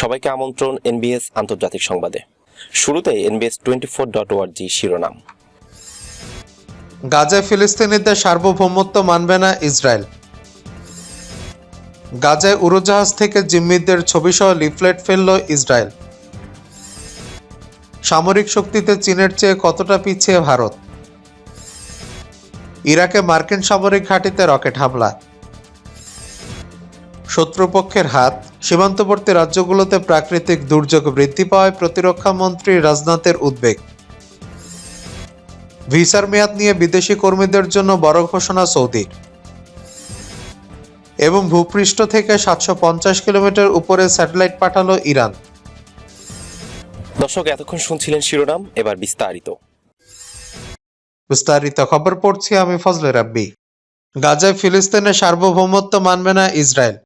সবাইকে আমন্ত্রণ এনবিএস আন্তর্জাতিক সংবাদে। শুরুতে এনবিএস টোয়েন্টি ফোর ডট ওয়ার্জি শিরোনাম। গাজায় ফিলিস্তিনিদের সার্বভৌমত্ব মানবে না ইসরায়েল। গাজায় উড়োজাহাজ থেকে জিম্মিদের ছবিসহ লিফলেট ফেলল ইসরায়েল। সামরিক শক্তিতে চীনের চেয়ে কতটা পিছিয়ে ভারত? ইরাকে মার্কিন সামরিক ঘাঁটিতে রকেট হামলা। শত্রুপক্ষের হাত। সীমান্তবর্তী রাজ্যগুলোতে প্রাকৃতিক দুর্যোগ বৃদ্ধি পাওয়ায় প্রতিরক্ষা মন্ত্রী রাজনাথের উদ্বেগ। ভিসার মেয়াদ নিয়ে বিদেশি কর্মীদের জন্য বড় ঘোষণা সৌদির এবং ভূপৃষ্ঠ থেকে সাতশো পঞ্চাশ কিলোমিটার উপরে স্যাটেলাইট পাঠালো ইরান। দর্শক এতক্ষণ শুনছিলেন শিরোনাম এবার বিস্তারিত। বিস্তারিত খবর পড়ছি আমি ফজলে রাব্বি। গাজায় ফিলিস্তিনের সার্বভৌমত্ব মানবে না ইসরায়েল।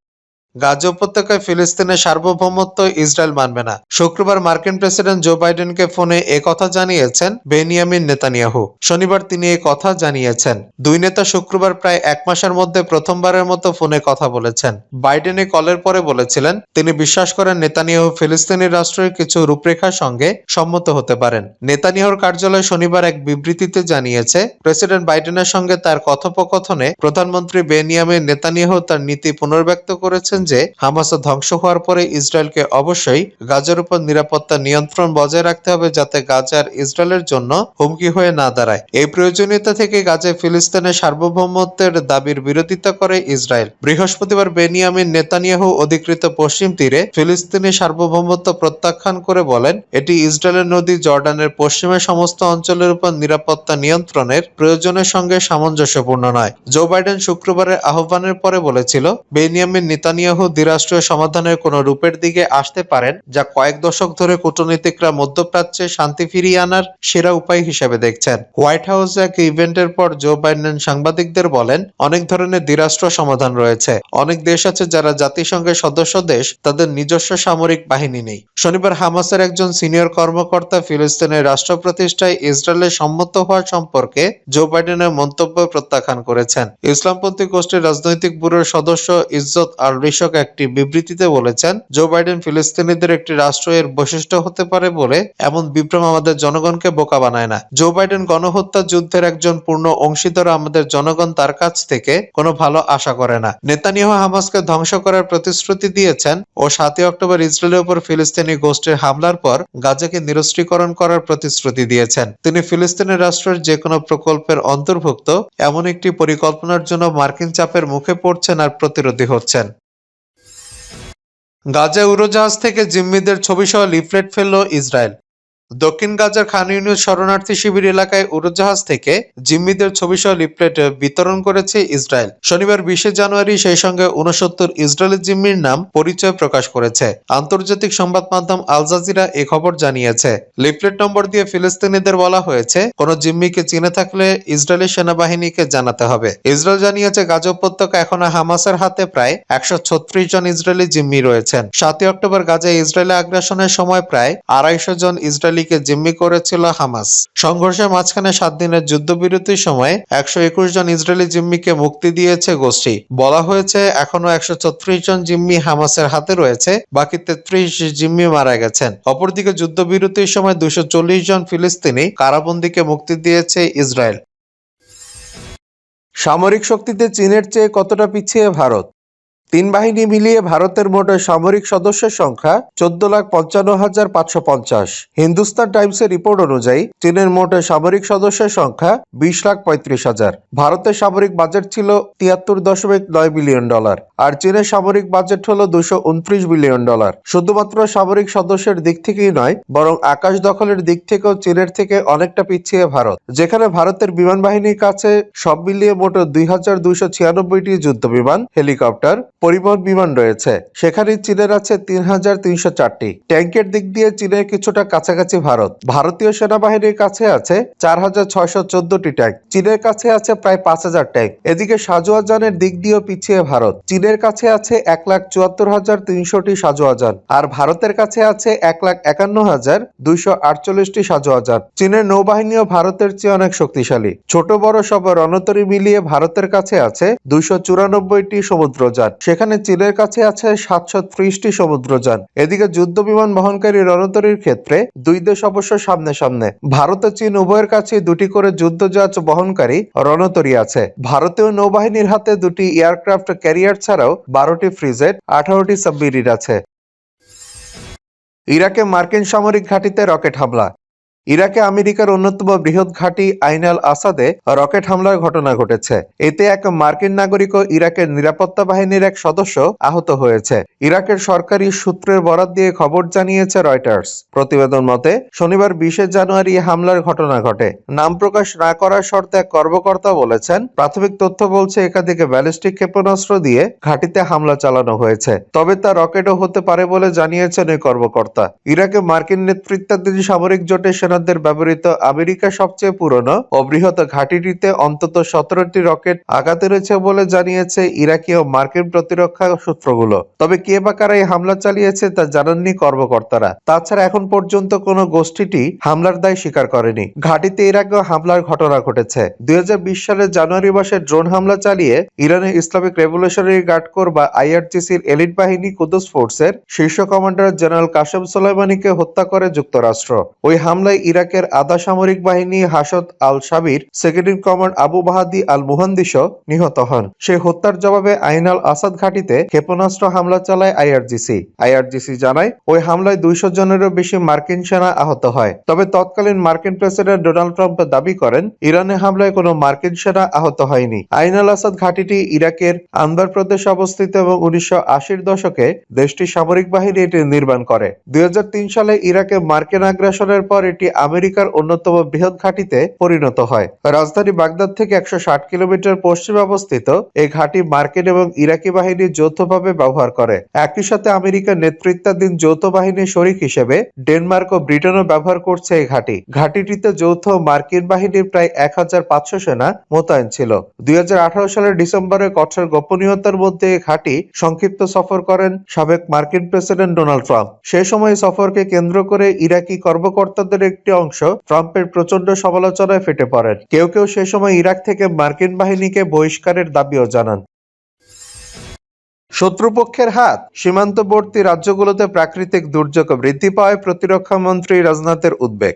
গাজা উপত্যকায় ফিলিস্তিনের সার্বভৌমত্ব ইসরায়েল মানবে না। শুক্রবার মার্কিন প্রেসিডেন্ট জো বাইডেনকে ফোনে এ কথা জানিয়েছেন বেনিয়ামিন নেতানিয়াহু। শনিবার তিনি এ কথা জানিয়েছেন। দুই নেতা শুক্রবার প্রায় এক মাসের মধ্যে প্রথমবারের মতো ফোনে কথা বলেছেন। বাইডেন এই কলের পরে বলেছিলেন, তিনি বিশ্বাস করেন নেতানিয়াহু ফিলিস্তিনি রাষ্ট্রের কিছু রূপরেখার সঙ্গে সম্মত হতে পারেন। নেতানিয়াহুর কার্যালয় শনিবার এক বিবৃতিতে জানিয়েছে, প্রেসিডেন্ট বাইডেনের সঙ্গে তার কথোপকথনে প্রধানমন্ত্রী বেনিয়ামিন নেতানিয়াহু তার নীতি পুনর্ব্যক্ত করেছেন যে হামাস ধ্বংস হওয়ার পরে ইসরায়েলকে অবশ্যই গাজার উপর নিরাপত্তা নিয়ন্ত্রণ বজায় রাখতে হবে যাতে গাজার ইসরায়েলের জন্য হুমকি হয়ে না দাঁড়ায়। এই প্রয়োজনীয়তা থেকে গাজায় ফিলিস্তিনের সার্বভৌমত্বের দাবির বিরোধিতা করে ইসরায়েল। বৃহস্পতিবার বেনিয়ামিন নেতানিয়াহু অধিকৃত পশ্চিম তীরে ফিলিস্তিনি সার্বভৌমত্ব প্রত্যাখ্যান করে বলেন, এটি ইসরায়েলের নদী জর্ডানের পশ্চিমে সমস্ত অঞ্চলের উপর নিরাপত্তা নিয়ন্ত্রণের প্রয়োজনের সঙ্গে সামঞ্জস্যপূর্ণ নয়। জো বাইডেন শুক্রবারের আহ্বানের পরে বলেছিল, বেনিয়ামিন নেতানিয়াহু দ্বিরাষ্ট্রীয় সমাধানের কোনো রূপের দিকে আসতে পারেন, যা কয়েক দশক ধরে কূটনীতিকরা মধ্যপ্রাচ্যে শান্তি ফিরিয়ে আনার সেরা উপায় হিসেবে দেখছেন। হোয়াইট হাউস এক ইভেন্টের পর জো বাইডেন সাংবাদিকদের বলেন, অনেক ধরনের দ্বিরাষ্ট্র সমাধান রয়েছে। অনেক দেশ আছে যারা জাতিসংঘের সদস্য দেশ, তাদের নিজস্ব সামরিক বাহিনী নেই। শনিবার হামাসের একজন সিনিয়র কর্মকর্তা ফিলিস্তিনের রাষ্ট্র প্রতিষ্ঠায় ইসরায়েলের সম্মত হওয়ার সম্পর্কে জো বাইডেনের মন্তব্য প্রত্যাখ্যান করেছেন। ইসলামপন্থী গোষ্ঠীর রাজনৈতিক ব্যুরোর সদস্য ইজ্জত আল রিশক একটি বিবৃতিতে বলেছেন, জো বাইডেন ফিলিস্তিনিদের একটি রাষ্ট্র এর বৈশিষ্ট্য হতে পারে বলে এমন বিভ্রম আমাদের জনগণকে বোকা বানায় না। জো বাইডেন গণহত্যা যুদ্ধের একজন পূর্ণ অংশীদার আমাদের জনগণ তার কাছ থেকে কোনো ভালো আশা করে না। নেতানিয়াহু হামাসকে ধ্বংস করার প্রতিশ্রুতি দিয়েছেন ও সাতই অক্টোবর ইসরায়েলের উপর ফিলিস্তিনি গোষ্ঠীর হামলার পর গাজাকে নিরস্ত্রীকরণ করার প্রতিশ্রুতি দিয়েছেন। তিনি ফিলিস্তিনি রাষ্ট্রের যে কোনো প্রকল্পের অন্তর্ভুক্ত এমন একটি পরিকল্পনার জন্য মার্কিন চাপের মুখে পড়ছেন আর প্রতিরোধী হচ্ছেন। গাজায় উড়োজাহাজ থেকে জিম্মিদের ছবিসহ লিফলেট ফেলল ইসরায়েল। দক্ষিণ গাজার খান ইউনিস শরণার্থী শিবির এলাকায় উড়োজাহাজ থেকে জিম্মিদের ছবিসহ লিফলেট বিতরণ করেছে ইসরায়েল। শনিবার বিশে জানুয়ারি সেই সঙ্গে উনসত্তর ইসরায়েলি জিম্মির নাম পরিচয় প্রকাশ করেছে। আন্তর্জাতিক সংবাদ মাধ্যম আল জাজিরা এ খবর জানিয়েছে। লিফলেট নম্বর দিয়ে ফিলিস্তিনিদের বলা হয়েছে, কোন জিম্মিকে চিনে থাকলে ইসরায়েলি সেনাবাহিনীকে জানাতে হবে। ইসরায়েল জানিয়েছে, গাজা উপত্যকা এখনও হামাসের হাতে প্রায় একশো ছত্রিশ জন ইসরায়েলি জিম্মি রয়েছেন। সাতই অক্টোবর গাজায় ইসরায়েলি আগ্রাসনের সময় প্রায় আড়াইশো জন ইসরায়েলিকে জিম্মি করেছিল হামাস। সংঘর্ষের মাঝখানে সাত দিনের যুদ্ধবিরতির সময় একশো একুশ জন ইসরায়েলি জিম্মিকে মুক্তি দিয়েছে গোষ্ঠী। বলা হয়েছে এখনও একশো ছত্রিশ জন জিম্মি হামাসের হাতে রয়েছে, বাকি তেত্রিশ জিম্মি মারা গেছেন। অপরদিকে যুদ্ধবিরতির সময় দুশো চল্লিশ জন ফিলিস্তিনি কারাবন্দীকে মুক্তি দিয়েছে ইসরায়েল। সামরিক শক্তিতে চীনের চেয়ে কতটা পিছিয়ে ভারত? তিন বাহিনী মিলিয়ে ভারতের মোট সামরিক সদস্যের সংখ্যা চোদ্দ লাখ পঞ্চান্ন হাজার পাঁচশো পঞ্চাশ। হিন্দুস্তান টাইমসের রিপোর্ট অনুযায়ী চীনের মোট সামরিক সদস্যের সংখ্যা বিশ লাখ পঁয়ত্রিশ হাজার। ভারতের সামরিক বাজেট ছিল তিয়াত্তর দশমিক নয় বিলিয়ন ডলার আর চীনের সামরিক বাজেট হল দুশো উনত্রিশ বিলিয়ন ডলার। শুধুমাত্র সামরিক সদস্যের দিক থেকেই নয়, বরং আকাশ দখলের দিক থেকেও চীনের থেকে অনেকটা পিছিয়ে ভারত, যেখানে ভারতের বিমান বাহিনীর কাছে সব মিলিয়ে মোট দুই হাজার দুইশো ছিয়ানব্বইটি যুদ্ধ বিমান হেলিকপ্টার পরিবহন বিমান রয়েছে। সেখানে চীনের আছে তিন হাজার তিনশো চারটি। ট্যাঙ্কের দিক দিয়ে চীনের কিছুটা কাছাকাছি ভারত। ভারতীয় সেনাবাহিনীর কাছে আছে চার হাজার ছয়শো চোদ্দটি ট্যাঙ্ক চীনের কাছে আছে প্রায় পাঁচ হাজার ট্যাঙ্ক এদিকে সাজোয়া যানের দিক দিয়েও পিছিয়ে ভারত। চীনের কাছে আছে এক লাখ চুয়াত্তর হাজার তিনশোটি সাজোয়া যান আর ভারতের কাছে আছে এক লাখ একান্ন হাজার দুইশো আটচল্লিশটি সাজোয়া যান চীনের নৌবাহিনীও ভারতের চেয়ে অনেক শক্তিশালী। ছোট বড় সব রণতরী মিলিয়ে ভারতের কাছে আছে দুইশো চুরানব্বইটি সমুদ্রযান। সেখানে চীনের কাছে আছে সাতশো ত্রিশটি সমুদ্রযান। এদিকে যুদ্ধ বিমান বহনকারী রণতরীর ক্ষেত্রে দুই দেশ অবশ্য সামনে সামনে ভারত ও চীন উভয়ের কাছে দুটি করে যুদ্ধজাহাজ বহনকারী রণতরী আছে। ভারতীয় নৌবাহিনীর হাতে দুটি এয়ারক্রাফট ক্যারিয়ার ছাড়াও বারোটি ফ্রিজেট, আঠারোটি সাবমেরিন আছে। ইরাকে মার্কিন সামরিক ঘাঁটিতে রকেট হামলা। ইরাকে আমেরিকার অন্যতম বৃহৎ ঘাঁটি আইনাল আসাদে রকেট হামলার ঘটনা ঘটেছে। এতে এক মার্কিন নাগরিক ও ইরাকের নিরাপত্তা বাহিনীর এক সদস্য আহত হয়েছে। ইরাকের সরকারি সূত্রের বরাত দিয়ে খবর জানিয়েছে রয়টার্স। প্রতিবেদন মতে, শনিবার বিশে জানুয়ারি হামলার ঘটনা ঘটে। নাম প্রকাশ না করার শর্তে এক কর্মকর্তা বলেছেন, প্রাথমিক তথ্য বলছে একাধিকে ব্যালিস্টিক ক্ষেপণাস্ত্র দিয়ে ঘাঁটিতে হামলা চালানো হয়েছে। তবে তা রকেটও হতে পারে বলে জানিয়েছেন এই কর্মকর্তা। ইরাকে মার্কিন নেতৃত্বাধীন সামরিক জোটের সেনাদের ব্যবহৃত আমেরিকা সবচেয়ে পুরনো ও বৃহৎ ঘাঁটিটিতে অন্তত সতেরোটি রকেট আঘাতে রয়েছে বলে জানিয়েছে ইরাকি ও মার্কিন প্রতিরক্ষা সূত্রগুলো। তবে কে বা কারা এই হামলা চালিয়েছে তা জানাননি কর্মকর্তারা। তাছাড়া এখন পর্যন্ত কোনো গোষ্ঠীটি হামলার দায় স্বীকার করেনি। ঘাঁটিতে এর হামলার ঘটনা ঘটেছে। দুই হাজার বিশ সালের জানুয়ারি মাসে ড্রোন হামলা চালিয়ে ইরানের ইসলামিক রেভলিউশনারি গার্ড কোর বা আইআরজিসির এলিট বাহিনী কুদুস ফোর্সের শীর্ষ কমান্ডার জেনারেল কাসেম সোলাইমানিকে হত্যা করে যুক্তরাষ্ট্র। ওই হামলায় ইরাকের আধা সামরিক বাহিনী Hashd al Shaabi second command Abu Mahdi al মুহান্দিসও নিহত হন। সেই হত্যার জবাবে আইন আল আসাদ ঘাঁটিতে ক্ষেপণাস্ত্র হামলা চালায় আইআরজিসি আইআরজিসি জানায়, ওই হামলায় দুইশো জনেরও বেশি মার্কিন সেনা আহত হয়। তবে তৎকালীন মার্কিন প্রেসিডেন্ট ডোনাল্ড ট্রাম্প দাবি করেন, ইরানে হামলায় কোনো মার্কিন সেনা আহত হয়নি। আইন আল আসাদ ঘাঁটিটি ইরাকের আনবার প্রদেশে অবস্থিত এবং উনিশশো দশকে দেশটির সামরিক বাহিনী এটি নির্মাণ করে। দুই হাজার তিন সালে ইরাকে মার্কিন আগ্রাসনের পর এটি আমেরিকার অন্যতম বৃহৎ ঘাঁটিতে পরিণত হয়। রাজধানী বাগদাদ থেকে একশো ষাট কিলোমিটার পশ্চিমে অবস্থিত এই ঘাঁটি মার্কিন এবং ইরাকি বাহিনী যৌথভাবে ব্যবহার করে। একই সাথে আমেরিকার নেতৃত্বাধীন যৌথ বাহিনীর শরিক হিসেবে ডেনমার্ক ও ব্রিটেনও ব্যবহার করছে এই ঘাঁটি। ঘাঁটিটিতে যৌথ মার্কিন বাহিনীর প্রায় এক হাজার পাঁচশো সেনা মোতায়েন ছিল। দুই হাজার আঠারো সালের ডিসেম্বরে কঠোর গোপনীয়তার মধ্যে এই ঘাঁটি সংক্ষিপ্ত সফর করেন সাবেক মার্কিন প্রেসিডেন্ট ডোনাল্ড ট্রাম্প। সে সময় সফরকে কেন্দ্র করে ইরাকি কর্মকর্তাদের একটি অংশ ট্রাম্পের প্রচণ্ড সমালোচনায় ফেটে পড়েন। কেউ কেউ সে সময় ইরাক থেকে মার্কিন বাহিনীকে বহিষ্কারের দাবিও জানান। শত্রুপক্ষের হাত, সীমান্তবর্তী রাজ্যগুলোতে প্রাকৃতিক দুর্যোগ বৃদ্ধি পাওয়ায় প্রতিরক্ষা মন্ত্রী রাজনাথের উদ্বেগ।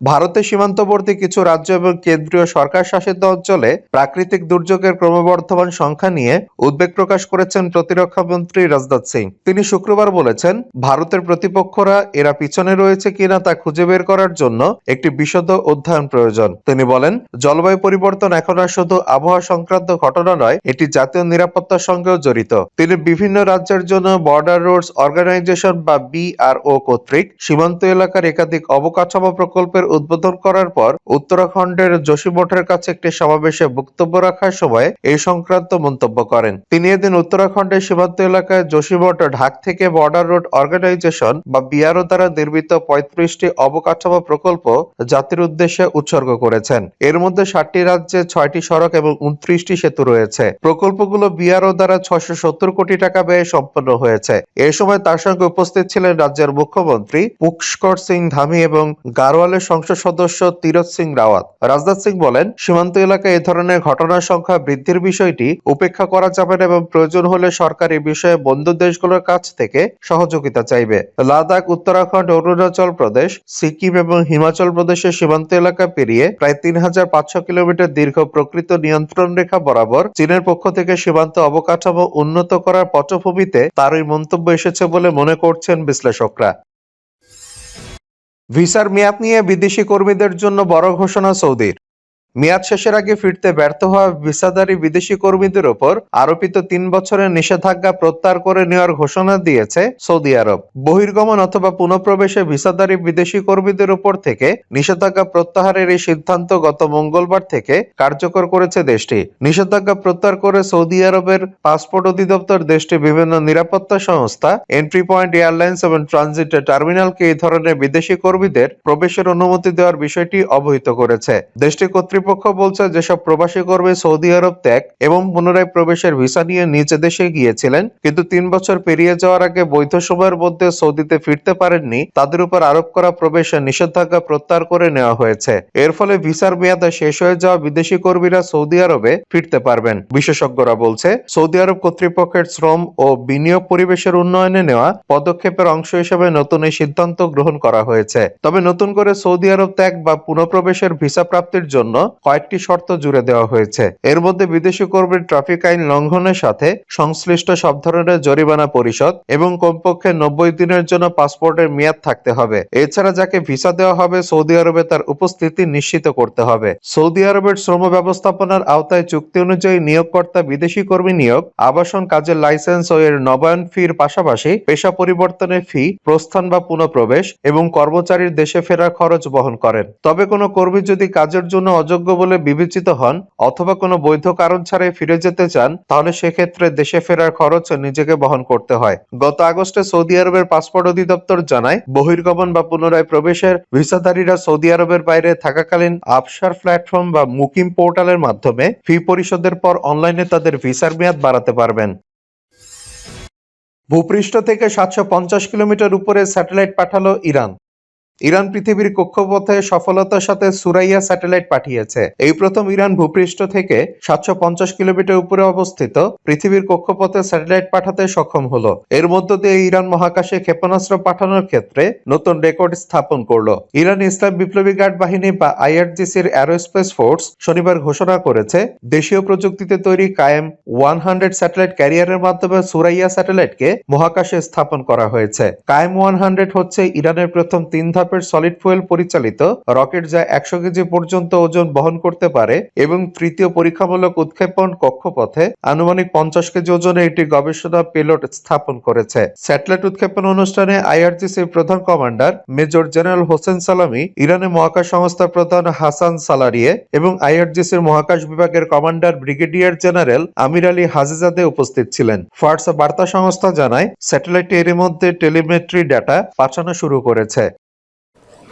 ভারতের সীমান্তবর্তী কিছু রাজ্য এবং কেন্দ্রীয় সরকার শাসিত অঞ্চলে প্রাকৃতিক দুর্যোগের ক্রমবর্ধমান সংখ্যা নিয়ে উদ্বেগ প্রকাশ করেছেন প্রতিরক্ষা মন্ত্রী রাজনাথ সিং। তিনি শুক্রবার বলেছেন, ভারতের প্রতিপক্ষরা এরা পিছনে রয়েছে কিনা তা খুঁজে বের করার জন্য একটি বিশদ অধ্যয়ন প্রয়োজন। তিনি বলেন, জলবায়ু পরিবর্তন এখন আর শুধু আবহাওয়া সংক্রান্ত ঘটনা নয়, এটি জাতীয় নিরাপত্তার সঙ্গেও জড়িত। তিনি বিভিন্ন রাজ্যের জন্য বর্ডার রোডস অর্গানাইজেশন বা বিআরও কর্তৃক সীমান্ত এলাকার একাধিক অবকাঠামো প্রকল্পের উদ্বোধন করার পর উত্তরাখণ্ডের যোশীমঠের কাছে একটি সমাবেশে বক্তব্য রাখার সময় এই সংক্রান্ত মন্তব্য করেন। তিনি এদিন উত্তরাখণ্ডের সীমান্ত এলাকায় যোশীমঠ ঢাক থেকে বর্ডার রোড অর্গানাইজেশন বা বিআরও দ্বারা নির্মিত পঁয়ত্রিশটি অবকাঠামো প্রকল্প জাতির উদ্দেশ্যে উৎসর্গ করেছেন। এর মধ্যে ষাটটি রাজ্যে ছয়টি সড়ক এবং উনত্রিশটি সেতু রয়েছে। প্রকল্পগুলো বিআরও দ্বারা ছয়শো সত্তর কোটি টাকা ব্যয়ে সম্পন্ন হয়েছে। এ সময় তার সঙ্গে উপস্থিত ছিলেন রাজ্যের মুখ্যমন্ত্রী পুষ্কর সিং ধামি এবং গারওয়ালের সংসদ সদস্য তীরথ সিং রাওয়াত। রাজনাথ সিং বলেন, সীমান্ত এলাকায় এ ধরনের ঘটনার সংখ্যা বৃদ্ধির বিষয়টি উপেক্ষা করা যাবে না এবং প্রয়োজন হলে সরকার এই বিষয়ে বন্ধু দেশগুলোর কাছ থেকে সহযোগিতা চাইবে। লাদাখ, উত্তরাখণ্ড, অরুণাচল প্রদেশ, সিকিম এবং হিমাচল প্রদেশের সীমান্ত এলাকা পেরিয়ে প্রায় তিন হাজার পাঁচশো কিলোমিটার দীর্ঘ প্রকৃত নিয়ন্ত্রণ রেখা বরাবর চীনের পক্ষ থেকে সীমান্ত অবকাঠামো উন্নত করার পটভূমিতে তার ওই মন্তব্য এসেছে বলে মনে করছেন বিশ্লেষকরা। ভিসার মেয়াদ নিয়ে বিদেশি কর্মীদের জন্য বড় ঘোষণা সৌদির। মেয়াদ শেষের আগে ফিরতে ব্যর্থ হওয়া ভিসাধারী বিদেশি কর্মীদের ওপর আরোপিত তিন বছরের নিষেধাজ্ঞা প্রত্যাহার করে নেওয়ার ঘোষণা দিয়েছে সৌদি আরব। বহির্গমন অথবা পুনঃপ্রবেশে ভিসাধারী বিদেশি কর্মীদের উপর থেকে নিষেধাজ্ঞা প্রত্যাহারের এই সিদ্ধান্ত গত মঙ্গলবার থেকে কার্যকর করেছে দেশটি। নিষেধাজ্ঞা প্রত্যাহার করে সৌদি আরবের পাসপোর্ট অধিদপ্তর দেশটির বিভিন্ন নিরাপত্তা সংস্থা এন্ট্রি পয়েন্ট এয়ারলাইন্স এবং ট্রানজিট টার্মিনালকে এই ধরনের বিদেশি কর্মীদের প্রবেশের অনুমতি দেওয়ার বিষয়টি অবহিত করেছে। দেশটি কর্তৃপক্ষ কর্তৃপক্ষ বলছে যেসব প্রবাসী কর্মী সৌদি আরব ত্যাগ এবং পুনরায় প্রবেশের ভিসা নিয়ে নিজ দেশে গিয়েছিলেন, কিন্তু তিন বছর পেরিয়ে যাওয়ার আগে বৈধ সময়ের মধ্যে সৌদিতে ফিরতে পারেননি, তাদের উপর আরোপ করা প্রবেশের নিষেধাজ্ঞা প্রত্যাহার করে নেওয়া হয়েছে। এর ফলে ভিসার মেয়াদ শেষ হয়ে যাওয়া বিদেশি কর্মীরা সৌদি আরবে ফিরতে পারবেন। বিশেষজ্ঞরা বলছে, সৌদি আরব কর্তৃপক্ষের শ্রম ও বিনিয়োগ পরিবেশের উন্নয়নে নেওয়া পদক্ষেপের অংশ হিসেবে নতুন এই সিদ্ধান্ত গ্রহণ করা হয়েছে। তবে নতুন করে সৌদি আরব ত্যাগ বা পুনঃপ্রবেশের ভিসা প্রাপ্তির জন্য কয়েকটি শর্ত জুড়ে দেওয়া হয়েছে। এর মধ্যে বিদেশি কর্মীর ট্রাফিক আইন লঙ্ঘনের সাথে সংশ্লিষ্ট সব ধরনের জরিমানা পরিশোধ এবং কমপক্ষে নব্বই দিনের জন্য পাসপোর্টের মেয়াদ থাকতে হবে। এছাড়া যাকে ভিসা দেওয়া হবে, সৌদি আরবে তার উপস্থিতি নিশ্চিত করতে হবে। সৌদি আরবের শ্রম ব্যবস্থাপনার আওতায় চুক্তি অনুযায়ী নিয়োগকর্তা বিদেশি কর্মী নিয়োগ, আবাসন কাজের লাইসেন্স ও এর নবায়ন ফির পাশাপাশি পেশা পরিবর্তনের ফি, প্রস্থান বা পুনঃপ্রবেশ এবং কর্মচারীর দেশে ফেরার খরচ বহন করেন। তবে কোনো কর্মী যদি কাজের জন্য অযোগ্য বলে বিবেচিত হন অথবা কোনো বৈধ কারণ ছাড়াই ফিরে যেতে চান, তাহলে সেক্ষেত্রে দেশে ফেরার খরচ নিজেকে বহন করতে হয়। গত আগস্টে সৌদি আরবের পাসপোর্ট অধিদপ্তর জানায়, বহির্গমন বা পুনরায় প্রবেশের ভিসাধারীরা সৌদি আরবের বাইরে থাকাকালীন আফসার প্ল্যাটফর্ম বা মুকিম পোর্টালের মাধ্যমে ফি পরিশোধের পর অনলাইনে তাদের ভিসার মেয়াদ বাড়াতে পারবেন। ভূপৃষ্ঠ থেকে সাতশো পঞ্চাশ কিলোমিটার উপরে স্যাটেলাইট পাঠালো ইরান। ইরান পৃথিবীর কক্ষপথে সফলতার সাথে সুরাইয়া স্যাটেলাইট পাঠিয়েছে। এই প্রথম ইরান ভূপৃষ্ঠ থেকে সাতশো পঞ্চাশ কিলোমিটার উপরে অবস্থিত পৃথিবীর কক্ষপথে স্যাটেলাইট পাঠাতে সক্ষম হলো। এর মধ্য দিয়ে ইরান মহাকাশে ক্ষেপণাস্ত্র পাঠানোর ক্ষেত্রে নতুন রেকর্ড স্থাপন করল। ইরান ইসলাম বিপ্লবী গার্ড বাহিনী বা আইআরজিসির অ্যারোস্পেস ফোর্স শনিবার ঘোষণা করেছে, দেশীয় প্রযুক্তিতে তৈরি কায়েম ওয়ান হান্ড্রেড স্যাটেলাইট ক্যারিয়ারের মাধ্যমে সুরাইয়া স্যাটেলাইটকে মহাকাশে স্থাপন করা হয়েছে। কায়েম ওয়ান হান্ড্রেড হচ্ছে ইরানের প্রথম তিন ধাপের সলিড ফুয়েল পরিচালিত রকেট যা একশো কেজি পর্যন্ত ওজন বহন করতে পারে এবং তৃতীয় পরীক্ষামূলক উৎক্ষেপণ কক্ষপথে আনুমানিক পঞ্চাশ কেজি ওজনের একটি গবেষণা পেলোড স্থাপন করেছে। স্যাটেলাইট উৎক্ষেপণ অনুষ্ঠানে আইআরজিসির প্রধান কমান্ডার মেজর জেনারেল হোসেন সালামি, ইরানের মহাকাশ সংস্থার প্রধান হাসান সালারিয়ে এবং আইআরজিসির মহাকাশ বিভাগের commander brigadier general Amir Ali Hajizadeh উপস্থিত ছিলেন। ফার্স বার্তা সংস্থা জানায় স্যাটেলাইটটি এর মধ্যে টেলিমেট্রি ডাটা পাঠানো শুরু করেছে।